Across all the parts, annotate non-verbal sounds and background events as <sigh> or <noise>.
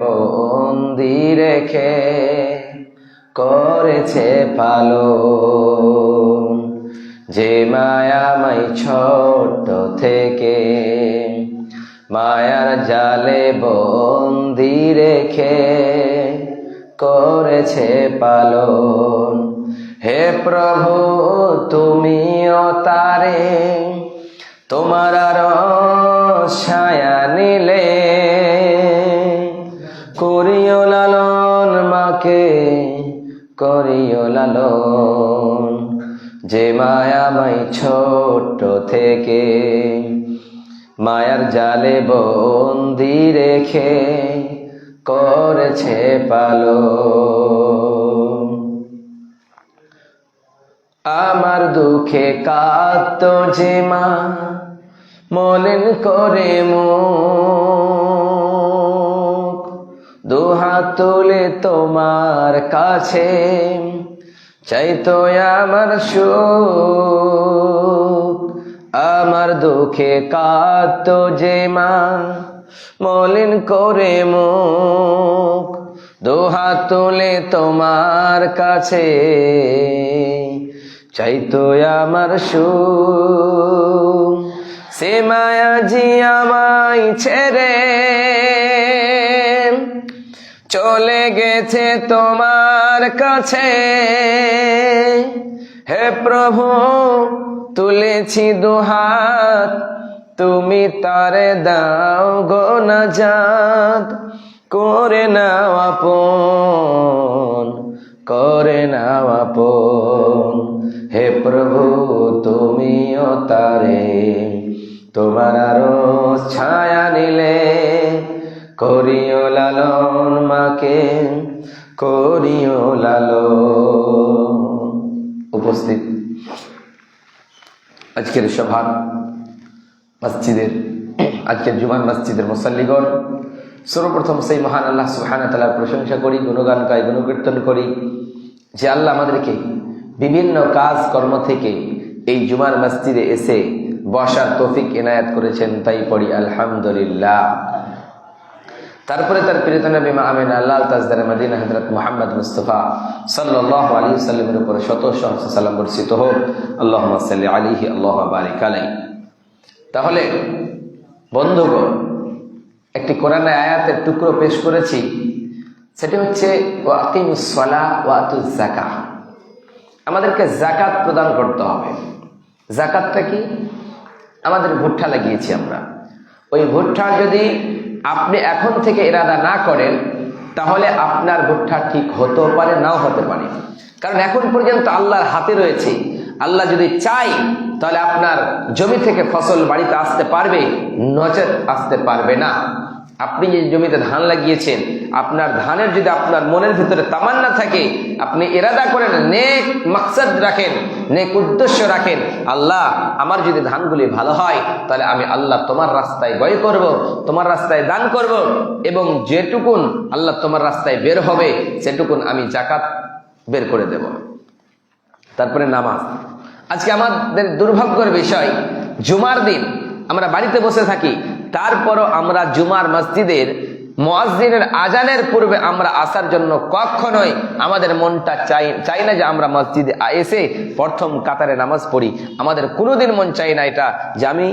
বন্দি রেখে করেছে পালো যে মায়ামাই ছোট থেকে মায়ার জালে বন্দি রেখে করেছে পালন। হে প্রভু, তুমিও তারে তোমার আর ছায়া নিলে মাকে করিও লালন। যে মায়ামাই ছোট থেকে মায়ার জালে বন্দি রেখে করেছে পালো আমার দুঃখে কাত যে মা মলিন করে মুখ দুহাত তুলে তোমার কাছে চাইতো আমার সুখ। আমার দুঃখে কাত যে মা, মলিন করে মুখ। দুহাত তুলে তোমার কাছে চাইতো আমার সুখ। সে মায়াজি আমায় ছেড়ে চলে গেছে তোমার কাছে। হে প্রভু, তুলেছি দুহাত তুমি তারে দাও গো নাজাত। করে নাও আপন, করে নাও আপন। হে প্রভু, তুমিও তারে, তোমার আরও ছায়া নিলে। করিও লালন মাকে, করিও লালন। উপস্থিত। আজকের সভার মসজিদের, আজকের জুমান মসজিদের মুসল্লিগণ, সর্বপ্রথম সেই মহান আল্লাহ সুহানা তালার প্রশংসা করি, গুণগান গাই, গুণকীর্তন করি, যে আল্লাহ আমাদেরকে বিভিন্ন কাজ কর্ম থেকে এই জুমার মসজিদে এসে বসার তৌফিক এনায়াত করেছেন, তাই পড়ি আলহামদুলিল্লাহ। তারপরে তার প্রিয়ত নবী মা আমিন আল্লাহ তাজদার মদিনা হযরত মুহাম্মদ মুস্তাফা সাল্লাল্লাহু আলাইহি সাল্লামের উপরে শত সহস্র সালাম বর্ষিত হোক। আল্লাহ সাল্লি আলাইহি, আল্লাহ বারিক আলাইহি তাহলে, বন্ধুগণ, একটি কোরআনের আয়াতের টুকরো পেশ করেছি। সেটি হচ্ছে ওয়াকিমুস সালাহ ওয়া আতুজ যাকাহ। আমাদেরকে জাকাত প্রদান করতে হবে। জাকাতটা কি? আমাদের ভুট্টা লাগিয়েছি আমরা। ওই ভুট্টা যদি আপনি এখন থেকে ইরাদা না করেন, তাহলে আপনার ভুট্টা ঠিক হতেও পারে, নাও হতে পারে। কারণ এখন পর্যন্ত আল্লাহর হাতে রয়েছে। আল্লাহ যদি চাই তাহলে আপনার জমি থেকে ফসল বাড়িতে আসতে পারবে নচেত আসতে পারবে না। আপনি যে জমিতে ধান লাগিয়েছেন, আপনার ধানের যদি আপনার মনের ভিতরে তামান্না থাকে, আপনি এরাদা করেন, নেক মাকসাদ রাখেন, নেক উদ্দেশ্য রাখেন, আল্লাহ, আমার যদি ধানগুলি ভালো হয়, তাহলে আমি আল্লাহ তোমার রাস্তায় ব্যয় করব, তোমার রাস্তায় দান করব, এবং যেটুকুন আল্লাহ তোমার রাস্তায় বের হবে, সেটুকুন আমি জাকাত বের করে দেব। তারপরে নামাজ। আজকে আমাদের দুর্ভাগ্যের বিষয়, জুমার দিন, আমরা বাড়িতে বসে থাকি তারপরও আমরা জুমার মসজিদের মসজিদের আজানের পূর্বে আমরা আসার জন্য কখনোই আমাদের মনটা চাই চাই না যে আমরা মসজিদে এসে প্রথম কাতারে নামাজ পড়ি। আমাদের কোনোদিন মন চাই না এটা যে আমি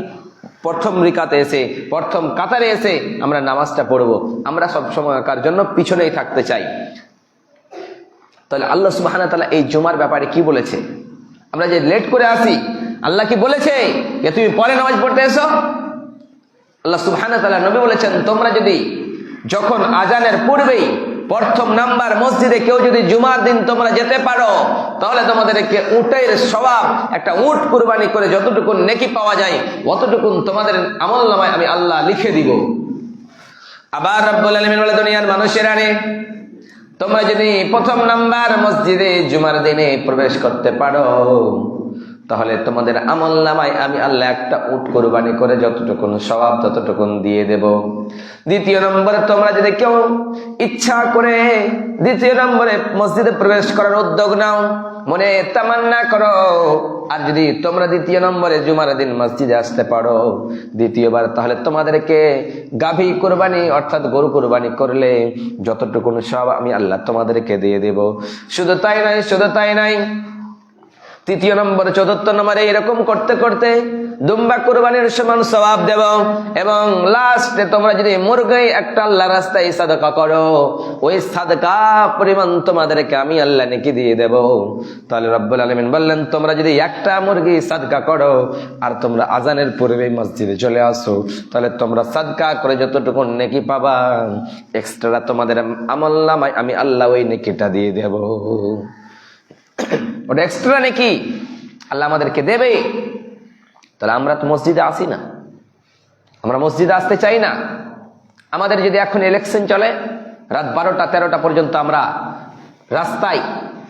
প্রথম রিকাতে এসে, প্রথম কাতারে এসে আমরা নামাজটা পড়ব। আমরা সব সময়কার জন্য পিছনেই থাকতে চাই। তাহলে আল্লাহ সুবাহ তালা এই জুমার ব্যাপারে কি বলেছে? আমরা যে লেট করে আসি, আল্লাহ কি বলেছে যে তুমি পরে নামাজ পড়তে এসো? আল্লাহ সুবহানাহু তাআলা নবী বলেছেন, তোমরা যদি যখন আজানের পূর্বেই প্রথম নাম্বার মসজিদে কেউ যদি জুমার দিন তোমরা যেতে পারো, তাহলে তোমাদেরকে উটের স্বভাব, একটা উট কুরবানি করে যতটুকু নেকি পাওয়া যায় অতটুকুন তোমাদের আমল নামায় আমি আল্লাহ লিখে দিব। আবার রব্বুল আলামিন বলে, দুনিয়ার মানুষেরা রে, তোমরা যদি প্রথম নাম্বার মসজিদে জুমার দিনে প্রবেশ করতে পারো তাহলে তোমাদের আমল নামায় আমি আল্লাহ একটা উট কোরবানি করে যতটুকুন স্বভাব ততটুকুন দিয়ে দেব। দ্বিতীয় নম্বরে তোমরা যদি কেউ ইচ্ছা করে দ্বিতীয় নম্বরে মসজিদে প্রবেশ করার উদ্যোগ নাও, মনে তামান্না করো। আর যদি তোমরা দ্বিতীয় নম্বরে জুমার দিন মসজিদে আসতে পারো, দ্বিতীয়বার তাহলে তোমাদেরকে গাভী কোরবানি অর্থাৎ গরু কোরবানি করলে যতটুকুন সব আমি আল্লাহ তোমাদেরকে দিয়ে দেব। শুধু তাই নয়, শুধু তাই নাই তৃতীয় নম্বর, চতুর্থ নম্বরে এরকম করতে করতে দুম্বা কুরবানির সমান স্বভাব দেব এবং লাস্টে তোমরা যদি মুরগাই একটা আল্লাহ রাস্তায় সাদকা করো, ওই সাদকা পরিমাণ তোমাদেরকে আমি আল্লাহ নাকি দিয়ে দেব। তাহলে রব্বুল আলমিন বললেন, তোমরা যদি একটা মুরগি সাদকা করো আর তোমরা আজানের পূর্বে মসজিদে চলে আসো, তাহলে তোমরা সাদকা করে যতটুকু নেকি পাবা এক্সট্রা তোমাদের আমল নামায় আমি আল্লাহ ওই নেকিটা দিয়ে দেব। <coughs> ওটা এক্সট্রা নাকি? আল্লাহ আমাদেরকে দেবে। তাহলে আমরা তো মসজিদে আসি না। আমরা মসজিদে আসতে চাই না। আমাদের যদি এখন ইলেকশন চলে, রাত বারোটা তেরোটা পর্যন্ত আমরা রাস্তায়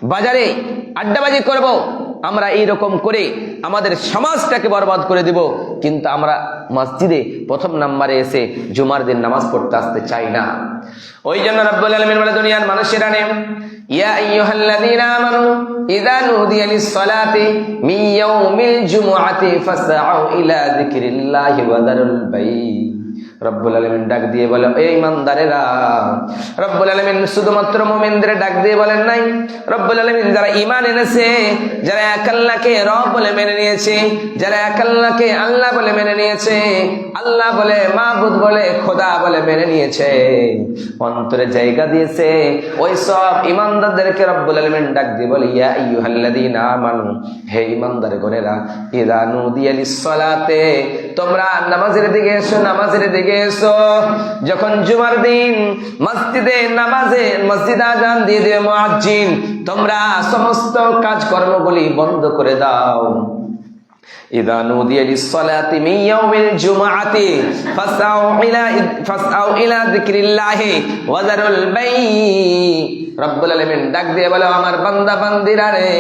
বাজারে আড্ডাবাজি করব। আমরা এইরকম করে আমাদের সমাজটাকে বরবাদ করে দিব, কিন্তু আমরা মসজিদে প্রথম নাম্বারে এসে জুমার দিন নামাজ পড়তে আসতে চাই না। ওই জন্য রব্বুল আলমিন বলে, দুনিয়ার মানুষেরা নেম, ইয়া আইয়ুহাল্লাযীনা আমানু, ইযা নুদিয়া লিস-সালাতি মিন ইয়াউমিল জুমুআতি ফাসআউ ইলা যিকরিল্লাহি ওয়া দারুল বাই' রব্বুল আলমিন ডাক দিয়ে বলে এই ইমানদারেরা, রব্বুল আলমিন শুধুমাত্র মোমেনদের ডাক দিয়ে বলেন নাই। রব্বুল আলমিন যারা ইমান এনেছে, যারা এক আল্লাহকে রব বলে মেনে নিয়েছে, যারা এক আল্লাহকে আল্লাহ বলে মেনে নিয়েছে, আল্লাহ বলে মাহবুদ বলে খোদা বলে মেনে নিয়েছে। অন্তরে জায়গা দিয়েছে। ওই সব ইমানদারদেরকে রব্বুল আলমিন ডাক দিয়ে বলে, ইয়া ইয়ুহাল্লাযীনা আমানু, হে ইমানদার গণেরা ইদা নুদিয়া লিস-সালাতে, তোমরা নামাজের দিকে এসো, নামাজের দিকে এসো যখন জুমার দিন মসজিদে নামাজে মসজিদ আজান দিয়ে দেবে মুয়াজ্জিন তোমরা সমস্ত কাজকর্মগুলি বন্ধ করে দাও إذا نودي للصلاة من يوم الجمعة فاسعوا إلى فاسعوا إلى ذكر الله وذروا البيع رب العالمين ডাক দিয়ে বলো আমার বান্দা বান্দিরা রে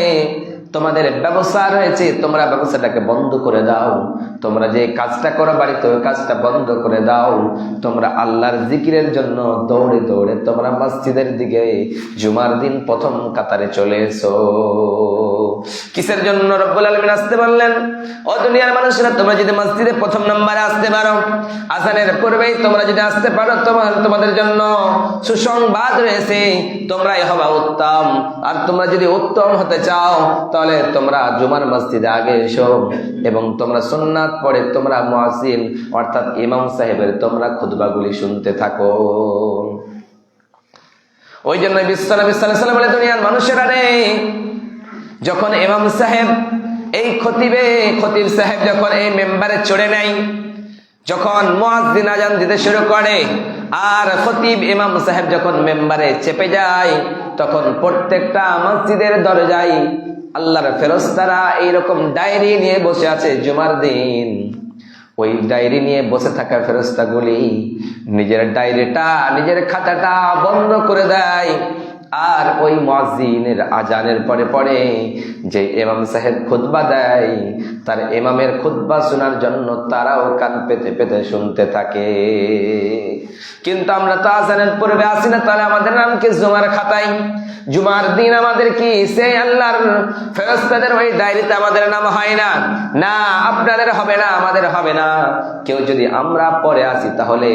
তোমাদের ব্যবসা রয়েছে, তোমরা ব্যবসাটাকে বন্ধ করে দাও। তোমরা যে কাজটা করো বাড়িতে, ওই কাজটা বন্ধ করে দাও। তোমরা আল্লাহর জিকিরের জন্য দৌড়ে দৌড়ে তোমরা মসজিদের দিকে জুমার দিন প্রথম কাতারে চলে এসো। কিসের জন্য রব্বুল আলমিন আসতে বললেন? ও দুনিয়ার মানুষরা, তোমরা যদি মসজিদে প্রথম নম্বরে আসতে পারো আসানের পূর্বেই তোমরা যদি আসতে পারো, তোমার, তোমাদের জন্য সুসংবাদ রয়েছে। তোমরাই হবা উত্তম। আর তোমরা যদি উত্তম হতে চাও তাহলে তোমরা জুমার মসজিদে আগে এসো এবং তোমরা সুন্নাত পড়ে তোমরা মুয়াসিন অর্থাৎ ইমাম সাহেবের তোমরা খুতবাগুলি শুনতে থাকো। ওই জন্য বিশ্বনবী সাল্লাল্লাহু আলাইহি বলে, দুনিয়ার মানুষেরা রে, যখন ইমাম সাহেব এই খতিবে, খতিব সাহেব যখন এই মেম্বারে চড়ে নাই যখন মুয়াজ্জিন আজান দিতে শুরু করে, আর খতিব ইমাম সাহেব যখন মেম্বারে চেপে যায়, তখন প্রত্যেকটা মসজিদের দরজায় আল্লাহর ফেরস্তারা এইরকম ডায়েরি নিয়ে বসে আছে জুমার দিন। ওই ডায়েরি নিয়ে বসে থাকা ফেরস্তাগুলি নিজের ডায়েরিটা, নিজের খাতাটা বন্ধ করে দেয়। আর ওই মসজিদের আজানের পরে পরে যে এমাম সাহেব খুতবা দেয়, তার এমামের খুতবা শোনার জন্য তারাও কান পেতে পেতে শুনতে থাকে। কিন্তু আমরা তো আজানের পূর্বে আসি না, তাহলে আমাদের নাম কি জুমার খাতাই জুমার দিন আমাদের কি সেই আল্লাহর ফেরস্তাদের ওই ডায়েরিতে আমাদের নাম হয় না? না, আপনাদের হবে না, আমাদের হবে না। কেউ যদি আমরা পরে আসি, তাহলে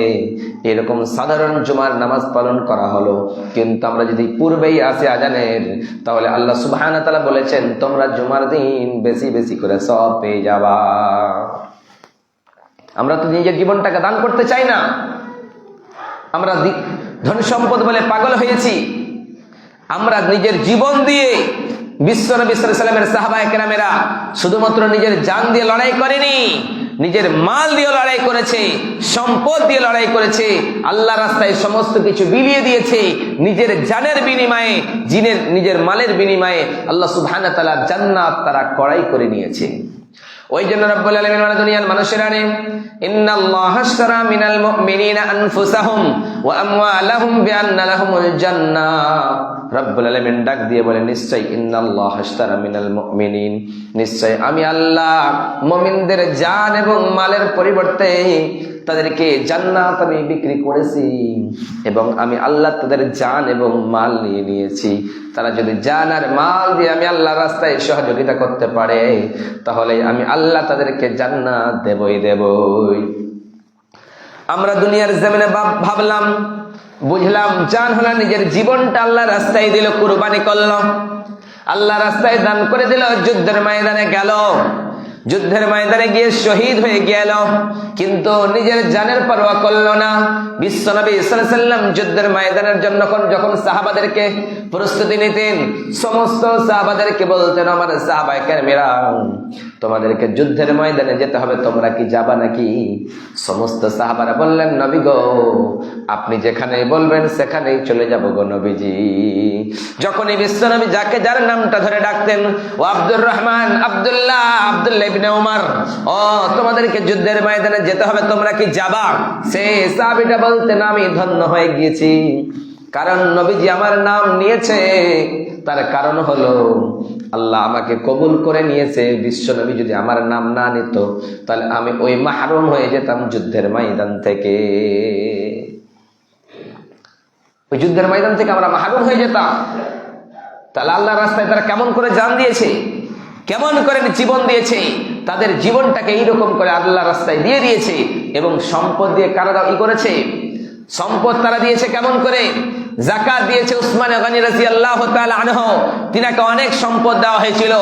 এরকম সাধারণ জুমার নামাজ পালন করা হলো। কিন্তু আমরা যদি পূর্বেই আছে আজানের। তাহলে আল্লাহ সুবাহানা তালা বলেছেন, তোমরা জুমার দিন বেশি বেশি করে সব পেয়ে যাবা। আমরা তো নিজের জীবনটাকে দান করতে চাই না। আমরা ধন সম্পদ বলে পাগল হয়েছি। আমরা নিজের জীবন দিয়ে বিশ্ব নবী সাল্লামের সাহাবা একরামেরা শুধুমাত্র নিজের জান দিয়ে লড়াই করেনি, নিজের মাল দিয়ে লড়াই করেছে, সম্পদ দিয়ে লড়াই করেছে, আল্লাহ রাস্তায় সমস্ত কিছু বিলিয়ে দিয়েছে, নিজের জানের বিনিময়ে, জিনের, নিজের মালের বিনিময়ে আল্লাহ সুবহানাহু তাআলা জান্নাত তারা কড়াই করে নিয়েছে। ওই জন্য রব্বুল আলামিন মানে দুনিয়ার মানুষেরা নে ইন্নাল্লাহ মিনাল মুমিনিনা আনফুসাহুম ওয়া আমওয়ালাহুম বিআন্না লাহুমুল জান্নাহ। রব্বুল আলামিন ডাক দিয়ে বলে নিশ্চয় ইন্নাল্লাহ হাশতারা মিনাল মুমিনিন। নিশ্চয় আমি আল্লাহ মুমিনদের জান এবং মালের পরিবর্তে তাদেরকে জান্নাত আমি বিক্রি করেছি এবং আমি আল্লাহ তাদের জান এবং মাল নিয়ে নিয়েছি। তারা যদি জান আর মাল দিয়ে আমি আল্লাহ রাস্তায় সহযোগিতা করতে পারে, তাহলে আমি আল্লাহ তাদেরকে জান্নাত দেবই দেবই। আমরা দুনিয়ার জমিনে ভাব- ভাবলাম বুঝলাম, জান হলো নিজের জীবনটা আল্লাহ রাস্তায় দিল, কুরবানি করল। আল্লাহ রাস্তায় দান করে দিল, যুদ্ধের ময়দানে গেল। যুদ্ধের ময়দানে গিয়ে শহীদ হয়ে গেল, কিন্তু নিজের জানের পরোয়া করল না। বিশ্বনবী সাল্লাম যুদ্ধের ময়দানের জন্য যখন- যখন সাহাবাদেরকে প্রস্তুতি নিতেন, সমস্ত সাহাবাদেরকে বলতেন, আমার সাহাবাই মেরা তোমাদেরকে যুদ্ধের ময়দানে যেতে হবে, তোমরা কি যাবা নাকি? সমস্ত সাহাবারা বললেন, নবী গো, আপনি যেখানেই বলবেন, সেখানেই চলে যাব গো নবীজি। যখনই বিশ্বনবী যাকে যার নামটা ধরে ডাকতেন, ও আব্দুর রহমান, আব্দুল্লাহ আব্দুল্লাহ ইবনে উমর। ও, তোমাদেরকে যুদ্ধের ময়দানে যেতে হবে, তোমরা কি যাবা? সে সাহাবীটা বলতেন আমি ধন্য হয়ে গিয়েছি। কারণ নবীজি আমার নাম নিয়েছে। তার কারণ হলো, আল্লাহ আমাকে কবুল করে নিয়েছে। বিশ্ব নবী যদি আমার নাম না নিত, তাহলে আমি ওই মাহরুম হয়ে যেতাম যুদ্ধের ময়দান থেকে। ওই যুদ্ধের ময়দান থেকে আমরা মাহরুম হয়ে যেতাম। তাহলে আল্লাহ রাস্তায় তারা কেমন করে জান দিয়েছে? কেমন করে জীবন দিয়েছে, তাদের জীবনটাকে এইরকম করে আল্লাহ রাস্তায় দিয়ে দিয়েছে এবং সম্পদ দিয়ে কারা ই করেছে। সম্পদ তারা দিয়েছে কেমন করে? জাকাত দিয়েছে উসমান গনি রাজি আল্লাহ আনহ। তিনাকে অনেক সম্পদ দেওয়া হয়েছিল।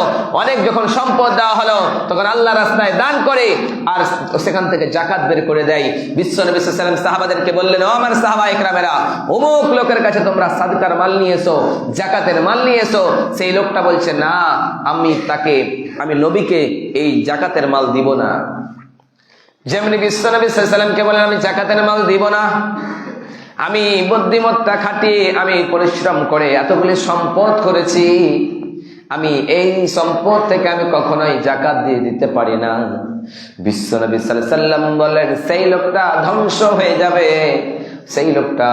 অনেক যখন সম্পদ দেওয়া হলো, তখন আল্লাহ রাস্তায় দান করে আর সেখান থেকে জাকাত বের করে দেয়। বিশ্ব নবী সাহাবাদেরকে বললেন, ও আমার সাহাবা একরামেরা, অমুক লোকের কাছে তোমরা সাদকার মাল নিয়ে এসো জাকাতের মাল নিয়ে এসো সেই লোকটা বলছে, না, আমি তাকে, আমি নবীকে এই জাকাতের মাল দিব না। যেমনি বিশ্বনবী সাল্লামকে বলেন আমি জাকাতের মাল দিব না। আমি বুদ্ধিমত্তা খাটিয়ে আমি পরিশ্রম করে এতগুলি সম্পদ করেছি। আমি এই সম্পদ থেকে আমি কখনোই জাকাত দিয়ে দিতে পারি না। বিশ্বনবী সাল্লাম বলেন সেই লোকটা ধ্বংস হয়ে যাবে। সেই লোকটা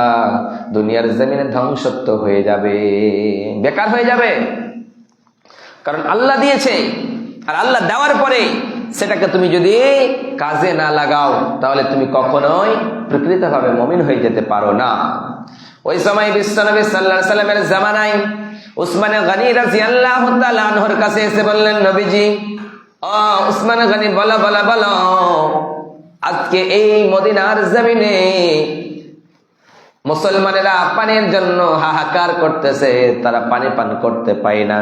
দুনিয়ার জমিনে ধ্বংসত্ব হয়ে যাবে। বেকার হয়ে যাবে। কারণ আল্লাহ দিয়েছে। আর আল্লাহ দেওয়ার পরে সেটাকে তুমি যদি কাজে না লাগাও, তাহলে তুমি কখনোই প্রকৃতভাবে মমিন হয়ে যেতে পারো না। ওই সময় বিশ্বনবী সাল্লাহ সাল্লামের জামানায় উসমানে গানি রাজি আল্লাহ আনহর কাছে এসে বললেন, নবীজি, ও উসমান গানি, বলো বলো বলো, আজকে এই মদিনার জমিনে মুসলমানেরা পানির জন্য হাহাকার করতেছে, তারা পানি পান করতে পায় না।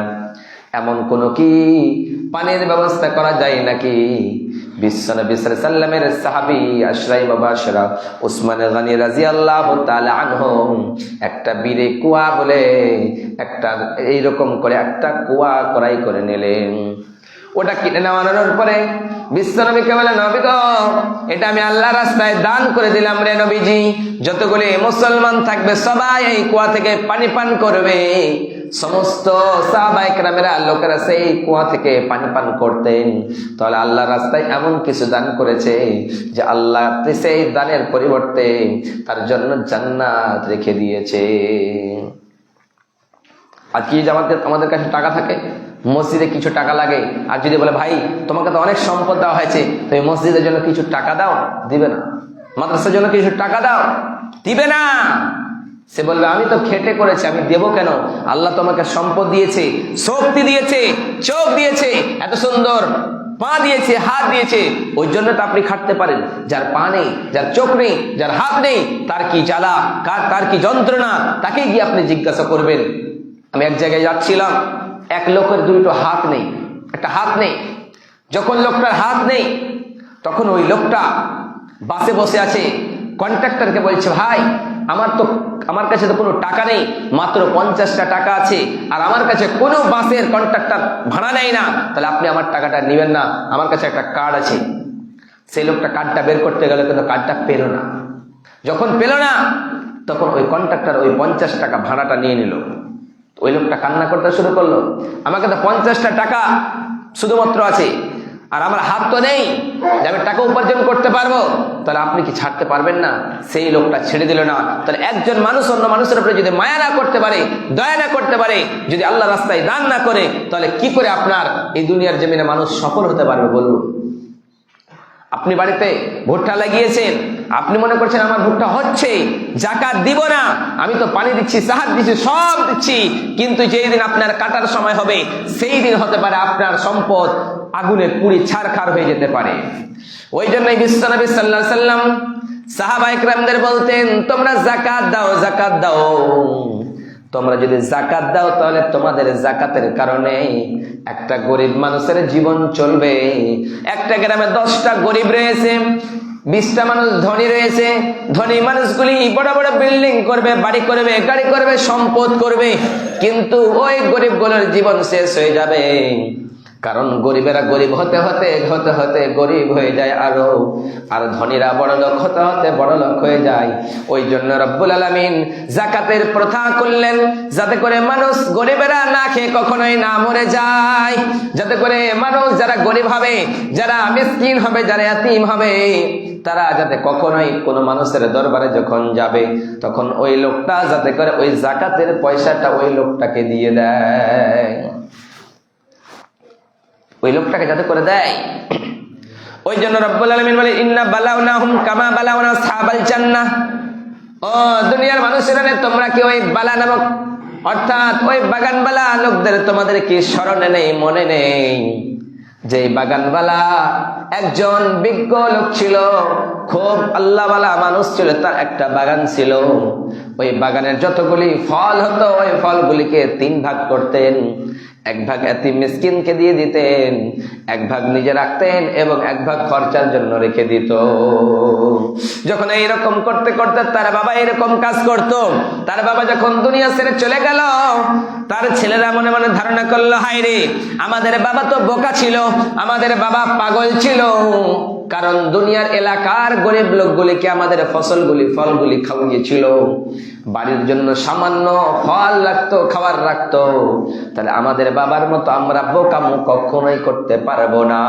এমন কোন কি পানির ব্যবস্থা করা যায় নাকি? সাল্লামের গানি একটা বীরে কুয়া বলে একটা এইরকম করে একটা কুয়া করাই করে নিলেন। ওটা কিনে নেওয়ানোর পরে বিশ্বনবীকে বলে, নবী গো, এটা আমি আল্লাহ রাস্তায় দান করে দিলাম রে নবীজি। যতগুলি মুসলমান থাকবে সবাই এই কুয়া থেকে পানি পান করবে। সমস্ত সাহবাইকরামেরা লোকেরা সেই কুয়া থেকে পানি পান করতেন। তাহলে আল্লাহ রাস্তায় এমন কিছু দান করেছে যে আল্লাহ সেই দানের পরিবর্তে তার জন্য জান্নাত রেখে দিয়েছে। আর কি আমাদের কাছে টাকা থাকে? মসজিদে কিছু টাকা লাগে, আর যদি বলে, ভাই, তোমাকে তো অনেক সম্পদ দেওয়া হয়েছে তুমি মসজিদের জন্য কিছু টাকা দাও? দিবে না। মাদ্রাসার জন্য কিছু টাকা দাও? দিবে না। সে বলবে, আমি তো খেটে করেছি, আমি দেবো কেন? আল্লাহ তোমাকে সম্পদ দিয়েছে, শক্তি দিয়েছে, চোখ দিয়েছে, এত সুন্দর, পা দিয়েছে, হাত দিয়েছে। ওই জন্য তো আপনি খাটতে পারেন। যার পা নেই, যার চোখ নেই, যার হাত নেই, তার কি জ্বালা, কার, তার কি যন্ত্রণা তাকে গিয়ে আপনি জিজ্ঞাসা করবেন। আমি এক জায়গায় যাচ্ছিলাম এক লোকের দুটো হাত নেই, একটা হাত নেই। যখন লোকটার হাত নেই, তখন ওই লোকটা বাসে বসে আছে, কন্ট্রাক্টরকে বলছে, ভাই, আমার তো, আমার কাছে তো কোনো টাকা নেই, মাত্র পঞ্চাশটা টাকা আছে, আর আমার কাছে কোনো বাসের কন্ট্রাক্টর ভাড়া নেয় না। তাহলে আপনি আমার টাকাটা নেবেন না, আমার কাছে একটা কার্ড আছে। সেই লোকটা কার্ডটা বের করতে গেলে, কিন্তু কার্ডটা পেল না। যখন পেল না, তখন ওই কন্ট্রাক্টর ওই পঞ্চাশ টাকা ভাড়াটা নিয়ে নিল। ওই লোকটা কান্না করতে শুরু করল। আমাকে তো পঞ্চাশটা টাকা শুধুমাত্র আছে, আর আমার হাত তো নেই যে আমি টাকা উপার্জন করতে পারব। তাহলে আপনি কি ছাড়তে পারবেন না? সেই লোকটা ছেড়ে দিল না। তাহলে একজন মানুষ অন্য মানুষের উপরে যদি মায়া না করতে পারে, দয়া না করতে পারে, যদি আল্লাহ রাস্তায় দান না করে, তাহলে কি করে আপনার এই দুনিয়ার জমিনে মানুষ সফল হতে পারবে বলুন? আপনি বাড়িতে ভুট্টা লাগিয়েছেন, আপনি মনে করছেন আমার ভুট্টা হচ্ছে, জাকাত দিব না, আমি তো পানি দিচ্ছি সাহায্য দিচ্ছি, সব দিচ্ছি, কিন্তু যেই দিন আপনার কাটার সময় হবে, সেই দিন হতে পারে আপনার সম্পদ আগুনে পুড়ি ছারখার হয়ে যেতে পারে। ওই জন্যই বিশ্বনবী সাল্লাহ সাল্লাম সাহাবা ইকরামদের বলতেন, তোমরা জাকাত দাও জাকাত দাও। তোমরা যদি জাকাত দাও, তাহলে তোমাদের জাকাতের কারণে একটা গরিব মানুষের জীবন চলবে। একটা গ্রামে দশটা গরিব রয়েছে, বিশটা মানুষ ধনী রয়েছে। ধনী মানুষগুলি বড় বড় বিল্ডিং করবে, বাড়ি করবে, গাড়ি করবে, সম্পদ করবে। কিন্তু ওই গরিবগুলোর জীবন শেষ হয়ে যাবে। কারণ গরিবেরা গরিব হতে হতে হতে হতে গরিব হয়ে যায় আরও। আর ধনীরা বড় লোক হতে হতে বড় লোক হয়ে যায়। ওই জন্য রব্বুল আলমিন জাকাতের প্রথা করলেন, যাতে করে মানুষ গরিবেরা না খেয়ে কখনোই না মরে যায়। যাতে করে মানুষ যারা গরিব হবে, যারা মিসকিন হবে, যারা এতিম হবে, তারা যাতে কখনোই কোনো মানুষের দরবারে যখন যাবে, তখন ওই লোকটা যাতে করে ওই জাকাতের পয়সাটা ওই লোকটাকে দিয়ে দেয়। ওই লোকটাকে যাতে করে দেয়। ওই জন্য রব্বুল আলমিন বলে, ইন্না বালাউনা হুম কামা বালাউনা সাহাবাল জান্নাহ। ও দুনিয়ার মানুষেরা তোমরা কি ওই বালা নামক, অর্থাৎ ওই বাগানবালা লোকদের তোমাদের কি স্মরণে নেই, মনে নেই? যে বাগানবালা একজন বিজ্ঞ লোক ছিল, খুব আল্লাহওয়ালা মানুষ ছিল, তার একটা বাগান ছিল। ওই বাগানের যতগুলি ফল হতো, ওই ফলগুলিকে তিন ভাগ করতেন। এক ভাগ এতি মিসকিনকে দিয়ে দিতেন, এক ভাগ নিজে রাখতেন এবং এক ভাগ খরচার জন্য রেখে দিত। যখন এইরকম করতে করতে তার বাবা এরকম কাজ করত, তার বাবা যখন দুনিয়া ছেড়ে চলে গেল, তার ছেলেরা মনে মনে ধারণা করল হাই রে, আমাদের বাবা তো বোকা ছিল, আমাদের বাবা পাগল ছিল। কারণ দুনিয়ার এলাকার গরিব লোকগুলিকে আমাদের ফসলগুলি, ফলগুলি খাওয়িয়েছিল। বাড়ির জন্য সামান্য ফল রাখতো খাবার রাখতো তাহলে আমাদের বাবার মতো আমরা বোকামো কখনোই করতে পারব না।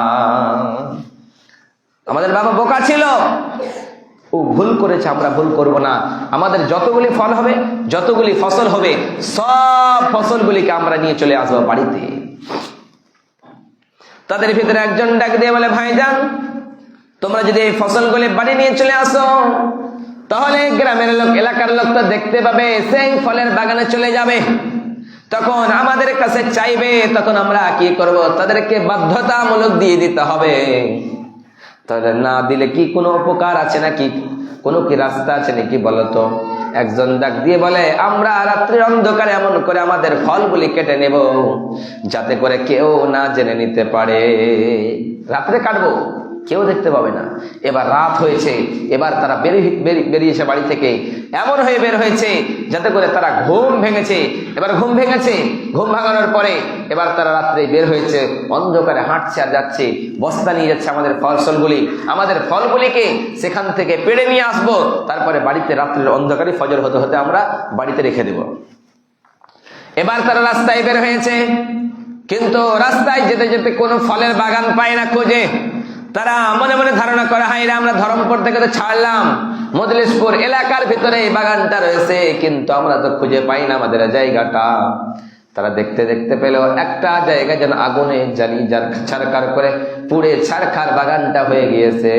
আমাদের বাবা বোকা ছিল। ও ভুল করেছে, আমরা ভুল করব না। আমাদের যতগুলি ফল হবে, যতগুলি ফসল হবে, সব ফসলগুলিকে আমরা নিয়ে চলে আসব বাড়িতে। তাদের ভিতরে একজন ডাক দিয়ে বলে, ভাইজান, তোমরা যদি এই ফসলগুলি বাড়ি নিয়ে চলে আসো তাহলে গ্রামের লোক, এলাকার লোক তো দেখতে পাবে সেই ফলের বাগানে চলে যাবে। তখন আমাদের কাছে চাইবে, তখন আমরা কি করব? তাদেরকে বাধ্যতামূলক দিয়ে দিতে হবে। তাহলে না দিলে কি কোনো উপকার আছে নাকি? কোনো কি রাস্তা আছে নাকি বলতো একজন ডাক দিয়ে বলে, আমরা রাত্রির অন্ধকারে এমন করে আমাদের ফলগুলি কেটে নেব, যাতে করে কেউ না জেনে নিতে পারে। রাত্রে কাটবো। কেউ দেখতে পাবে না। এবার রাত হয়েছে, এবার তারা বেরিয়ে বেরিয়ে- বেরিয়েছে বাড়ি থেকে। এমন হয়ে বের হয়েছে, যাতে করে তারা ঘুম ভেঙেছে। এবার ঘুম ভেঙেছে, ঘুম ভাঙানোর পরে এবার তারা রাত্রে বের হয়েছে, অন্ধকারে হাঁটছে আর যাচ্ছে, বস্তা নিয়ে যাচ্ছে আমাদের ফসলগুলি আমাদের ফলগুলিকে সেখান থেকে পেড়ে নিয়ে আসব, তারপরে বাড়িতে রাত্রের অন্ধকারে ফজর হতে হতে আমরা বাড়িতে রেখে দেব। এবার তারা রাস্তায় বের হয়েছে, কিন্তু রাস্তায় যেতে যেতে কোনো ফলের বাগান পায় না খোঁজে। তারা মনে মনে ধারণা করে হাই রে আমরা ধরমপুর থেকে তো ছাড়লাম। মজলিশপুর এলাকার ভিতরে এই বাগানটা রয়েছে, কিন্তু আমরা তো খুঁজে পাই না আমাদের জায়গাটা। তারা দেখতে দেখতে পেল, একটা জায়গা যেন আগুনে জ্বালি যার ছারকার করে পুড়ে ছারখার বাগানটা হয়ে গিয়েছে।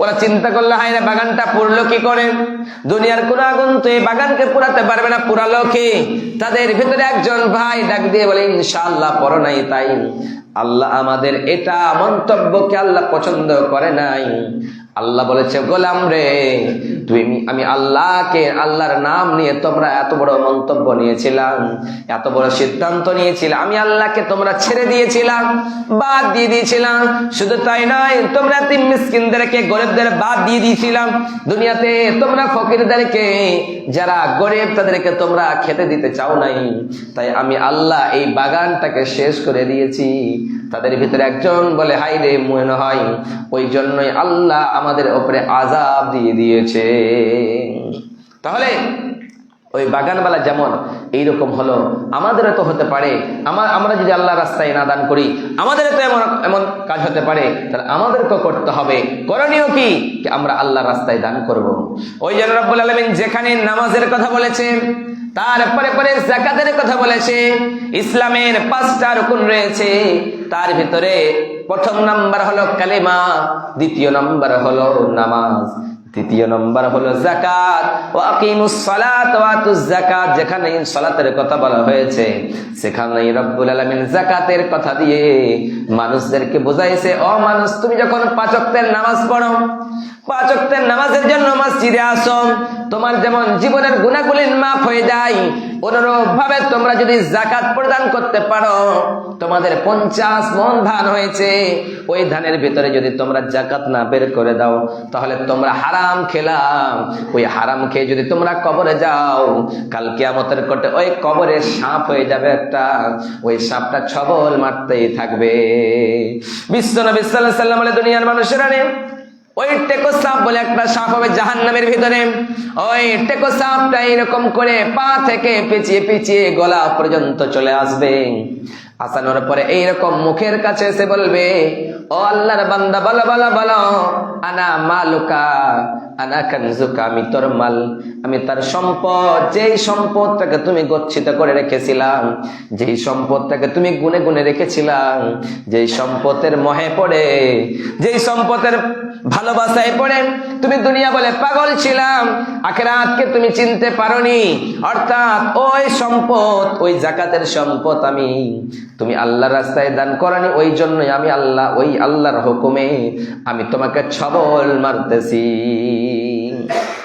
ওরা চিন্তা করল রে, বাগানটা পুড়লো কি করে? দুনিয়ার কোন আগুন তো এই বাগানকে পুরাতে পারবে না পুরালো কি? তাদের ভিতরে একজন ভাই ডাক দিয়ে বলে ইনশাল্লাহ পড়ো নাই তাই। আল্লাহ আমাদের এটা মন্তব্যকে আল্লাহ পছন্দ করে নাই। আল্লাহ বলেছে, গোলাম রে তুমি আমি আল্লাহকে, আল্লাহর নাম নিয়ে তোমরা এত বড় মন্তব্য নিয়েছিলাম, এত বড় সিদ্ধান্ত নিয়েছিলাম, আমি আল্লাহকে তোমরা ছেড়ে দিয়েছিলাম, বাদ দিয়ে দিয়েছিলাম। শুধু তাই নয়, তোমরা তিন মিসকিনদেরকে, গরিবদের বাদ দিয়ে দিয়েছিলাম। দুনিয়াতে তোমরা ফকিরদেরকে, যারা গরিব, তাদেরকে তোমরা খেতে দিতে চাও নাই। তাই আমি আল্লাহ এই বাগানটাকে শেষ করে দিয়েছি। তাদের ভিতরে একজন বলে, হাই রে মনে হয় ওই জন্যই আল্লাহ আমাদের ওপরে আজাব দিয়ে দিয়েছে তাহলে ওই বাগানবালা যেমন, এইরকম হলো। আমাদেরও তো হতে পারে। আমার আমরা যদি আল্লাহ রাস্তায় না দান করি, আমাদেরও তো এমন এমন কাজ হতে পারে। তাহলে আমাদেরকেও করতে হবে। করণীয় কি? আমরা আল্লাহ রাস্তায় দান করব। ওই জন্য রব্বুল আলমিন যেখানে নামাজের কথা বলেছে তারপরে পরে জাকাতের কথা বলেছে, ইসলামের পাঁচটা রকম রয়েছে। তার ভিতরে প্রথম নাম্বার হলো কালেমা, দ্বিতীয় নাম্বার হলো নামাজ। তৃতীয় নম্বর হলো জাকাত ও আকিমুস সালাত ওয়া আতুজ জাকাত যেখানে সালাতের কথা বলা হয়েছে সেখানে রব্বুল আলামিন জাকাতের কথা দিয়ে মানুষদেরকে বোঝাইছে অ মানুষ, তুমি যখন পাঁচ নামাজ পড়ো পাঁচ নামাজের জন্য মসজিদে আসো। তোমার যেমন জীবনের গুণাগুলি মাফ হয়ে যায় অনুরূপ ভাবে তোমরা যদি জাকাত প্রদান করতে পারো, তোমাদের পঞ্চাশ মন ধান হয়েছে। ওই ধানের ভিতরে যদি তোমরা জাকাত না বের করে দাও, তাহলে তোমরা হারাম খেলাম। ওই হারাম খেয়ে যদি তোমরা কবরে যাও, কাল কিয়ামতের কোটে ওই কবরে সাপ হয়ে যাবে একটা। ওই সাপটা ছবল মারতেই থাকবে। বিশ্ব নবী আলাইহি সাল্লাম দুনিয়ার মানুষেরা নে ওই টেকো সাপ বলে একটা সাপ হবে জাহান নামের ভিতরে। ওই টেকো সাপটা এরকম করে পা থেকে পেঁচিয়ে পেঁচিয়ে গলা পর্যন্ত চলে আসবে। আসানোর পরে এইরকম মুখের কাছে এসে বলবে, ও আল্লাহর বান্দা, বলো বলো বলো, আনা মালুকা, আনা কানজুকা, আমি তোর মাল, আমি তার সম্পদ, যেই সম্পদটাকে তুমি গচ্ছিত করে রেখেছিলাম, যেই সম্পদটাকে তুমি গুনে গুনে রেখেছিলাম, যেই সম্পদের মহে পড়ে, যেই সম্পদের ভালোবাসায় পড়ে। তুমি দুনিয়া বলে পাগল ছিলাম, আখেরাতকে তুমি চিনতে পারোনি। অর্থাৎ ওই সম্পদ, ওই জাকাতের সম্পদ আমি। তুমি আল্লাহ রাস্তায় দান করানি, ওই জন্যই আমি আল্লাহ, ওই আল্লাহর হুকুমে আমি তোমাকে ছবল মারতেছি।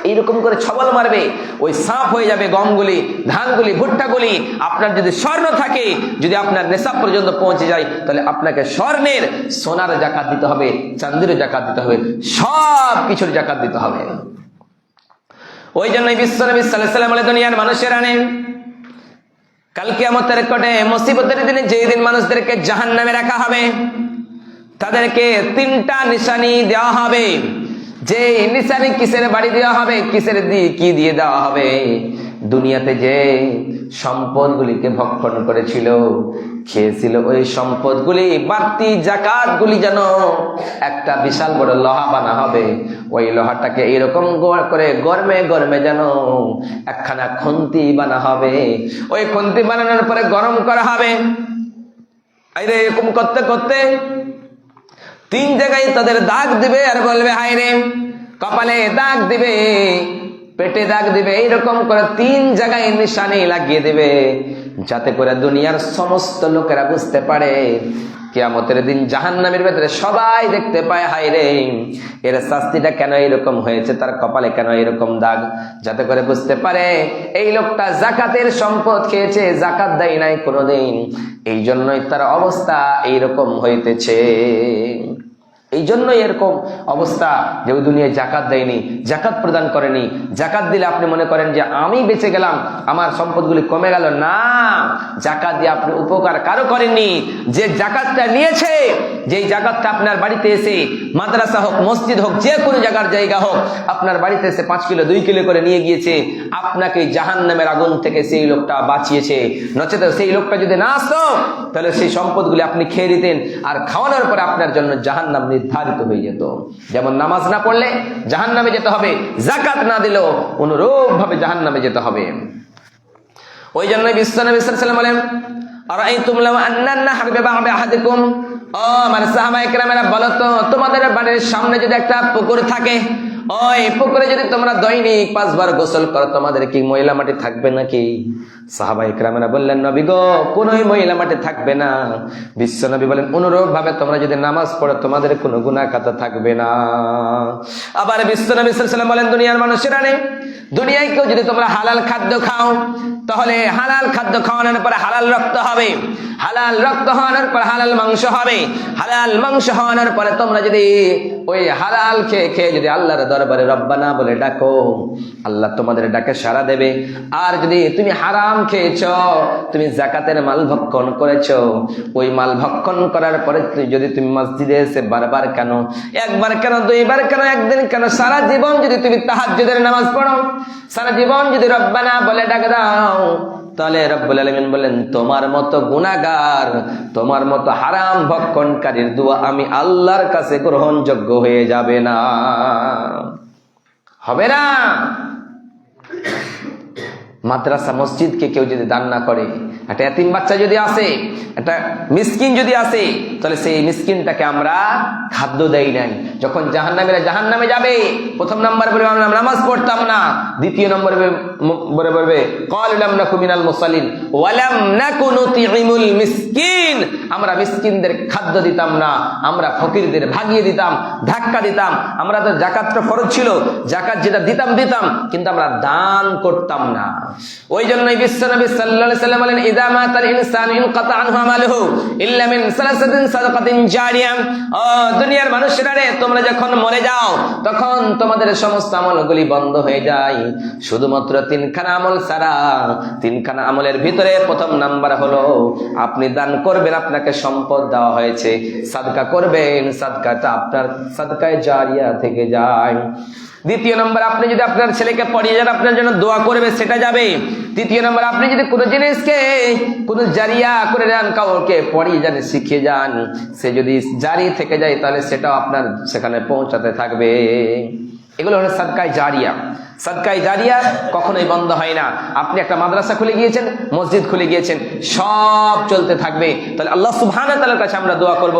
এইরকম করে ছবল মারবে, ওই সাপ হয়ে যাবে গমগুলি, ধানগুলি, ভুট্টাগুলি। আপনার যদি স্বর্ণ থাকে, যদি আপনার নেশা পর্যন্ত পৌঁছে যায়, তাহলে আপনাকে স্বর্ণের সোনার জাকাত দিতে হবে চান্দির জাকাত দিতে হবে সব কিছুর জাকাত দিতে হবে। ওই জন্যই বিশ্ব নবী সাল্লাল্লাহু আলাইহি ওয়াসাল্লাম দুনিয়ার মানুষেরা নেন। কালকে আমাদের কটে মুসিবতের দিনে যেই দিন মানুষদেরকে জাহান নামে রাখা হবে, তাদেরকে তিনটা নিশানি দেওয়া হবে। যে নিশানি কিসের বাড়ি দেওয়া হবে, কিসের দিয়ে কি দিয়ে দেওয়া হবে? দুনিয়াতে যে সম্পদগুলিকে ভক্ষণ করেছিল, খেয়েছিল, ওই সম্পদগুলি বাড়তি জাকাতগুলি যেন একটা বিশাল বড় লোহা বানা হবে, ওই লোহাটাকে এরকম করে গরমে গরমে যেন একখানা খন্তি বানা হবে। ওই খন্তি বানানোর পরে গরম করা হবে। এরকম করতে করতে তিন জায়গায় তাদের দাগ দিবে আর বলবে হাই রে, কপালে দাগ দিবে, পেটে দাগ দিবে। এইরকম করে তিন জায়গায় নিশানি লাগিয়ে দিবে, যাতে করে দুনিয়ার সমস্ত লোকেরা বুঝতে পারে কেয়ামতের দিন জাহান নামের ভেতরে সবাই দেখতে পায় হাই রে। এর শাস্তিটা কেন এরকম হয়েছে? তার কপালে কেন এরকম দাগ? যাতে করে বুঝতে পারে, এই লোকটা জাকাতের সম্পদ খেয়েছে, জাকাত দেয় নাই কোনোদিন। এই জন্যই তার অবস্থা এইরকম হইতেছে। এই জন্যই এরকম অবস্থা যে ওই দুনিয়ায় জাকাত দেয়নি, জাকাত প্রদান করেনি। জাকাত দিলে আপনি মনে করেন যে আমি বেঁচে গেলাম, আমার সম্পদগুলি কমে গেল। না, জাকাত দিয়ে আপনি উপকার কারও করেননি। যে জাকাতটা নিয়েছে যেই জাকাতটা আপনার বাড়িতে এসে মাদ্রাসা হোক, মসজিদ হোক, যে কোনো জায়গার জায়গা হোক, আপনার বাড়িতে এসে পাঁচ কিলো, দুই কিলো করে নিয়ে গিয়েছে, আপনাকে জাহান নামের আগুন থেকে সেই লোকটা বাঁচিয়েছে। নচেত সেই লোকটা যদি না আসতো, তাহলে সেই সম্পদগুলি আপনি খেয়ে দিতেন আর খাওয়ানোর পরে আপনার জন্য জাহান নাম নির্ধারিত হয়ে যেত। যেমন নামাজ না পড়লে জাহান নামে যেতে হবে জাকাত না দিলেও অনুরূপ ভাবে জাহান নামে যেতে হবে। ওই জন্য বিশ্বনবী সাল্লাম বলেন আরাইতুম লাউ আন্নান্না হাকবে বিবা'দি আহাদিকুম? ও মানে সাহাবা কেরামেরা, বলো তো, তোমাদের বাড়ির সামনে যদি একটা পুকুর থাকে, ওই পুকুরে যদি তোমরা দৈনিক পাঁচবার গোসল করো, তোমাদের কি ময়লা মাটি থাকবে নাকি? ক্রামেরা বললেন, নবী গো মহিলা মাঠে থাকবে না। বিশ্ব নবী বলেন অনুরূপ ভাবে তোমরা যদি নামাজ পড়ো, তোমাদের কোনো গুণা খাতা থাকবে না। আবার বিশ্ব নবী বলেন, দুনিয়ার মানুষেরা নেই। দুনিয়ায় কেউ যদি তোমরা হালাল খাদ্য খাও, তাহলে হালাল খাদ্য খাওয়ানোর পরে হালাল রক্ত হবে। হালাল রক্ত হওয়ানোর পর হালাল মাংস হবে। হালাল মাংস হওয়ানোর পরে তোমরা যদি ওই হালাল খেয়ে খেয়ে যদি আল্লাহর দরবারে রব্বানা বলে ডাকো, আল্লাহ তোমাদের ডাকে সাড়া দেবে। আর যদি তুমি হারাম খেয়েছ, তুমি জাকাতের মাল ভক্ষণ করেছ। ওই মাল ভক্ষণ করার পরে যদি তুমি মসজিদে এসে বারবার কেন, একবার কেন, দুইবার কেন, একদিন কেন, সারা জীবন যদি তুমি তাহাজ্জুদের নামাজ পড়ো, সারা জীবন যদি রব্বানা বলে ডাক দাও, তাহলে রব্বুল আলমিন বলেন, তোমার মতো গুনাগার তোমার মতো হারাম ভক্ষণকারীর দোয়া আমি আল্লাহর কাছে গ্রহণযোগ্য হয়ে যাবে না। হবে না? মাদ্রাসা মসজিদকে কেউ যদি দান না করে একটা এতিম বাচ্চা যদি আসে, একটা মিসকিন যদি আসে, তাহলে সেই মিসকিনটাকে আমরা খাদ্য দেই নাই। যখন জাহান্নামীরা জাহান্নামে যাবে, প্রথম নাম্বার বলবে, আমরা নামাজ পড়তাম না। দ্বিতীয় নম্বর বলে বলবে কলাম নাকু মিনাল মুসাল্লিন ওয়ালাম নাকু নুতিইমুল মিসকিন। আমরা মিসকিনদের খাদ্য দিতাম না, আমরা ফকিরদের ভাগিয়ে দিতাম, ধাক্কা দিতাম। আমরা তো জাকাতটা ফরজ ছিল জাকাত যেটা দিতাম দিতাম, কিন্তু আমরা দান করতাম না। ওই জন্যই বিশ্বনবী আলাইহি সাল্লাম বলেন দুনিয়ার মানুষেরা রে তোমরা যখন মরে যাও, তখন তোমাদের সমস্ত আমলগুলি বন্ধ হয়ে যায়। শুধুমাত্র তিনখানা আমল ছাড়া, তিনখানা আমলের ভিতরে প্রথম নাম্বার হলো, আপনি দান করবেন, আপনাকে সম্পদ দেওয়া হয়েছে। সাদকা করবেন, সাদকাটা আপনার সাদকায় জারিয়া থেকে যায়। দ্বিতীয় নম্বর, আপনি যদি আপনার ছেলেকে পড়িয়ে যান, আপনার জন্য দোয়া করবে, সেটা যাবে। তৃতীয় নম্বর, আপনি যদি কোনো জিনিসকে, কোনো জারিয়া করে নেন, কাউকে পড়িয়ে যান, শিখিয়ে যান, সে যদি জারি থেকে যায়, তাহলে সেটাও আপনার সেখানে পৌঁছাতে থাকবে। এগুলো হলো সাদকায় জারিয়া। সাদকায় জারিয়া কখনোই বন্ধ হয় না। আপনি একটা মাদ্রাসা খুলে গিয়েছেন, মসজিদ খুলে গিয়েছেন, সব চলতে থাকবে। তাহলে আল্লাহ সুবহানাহু ওয়া তাআলার কাছে আমরা দোয়া করব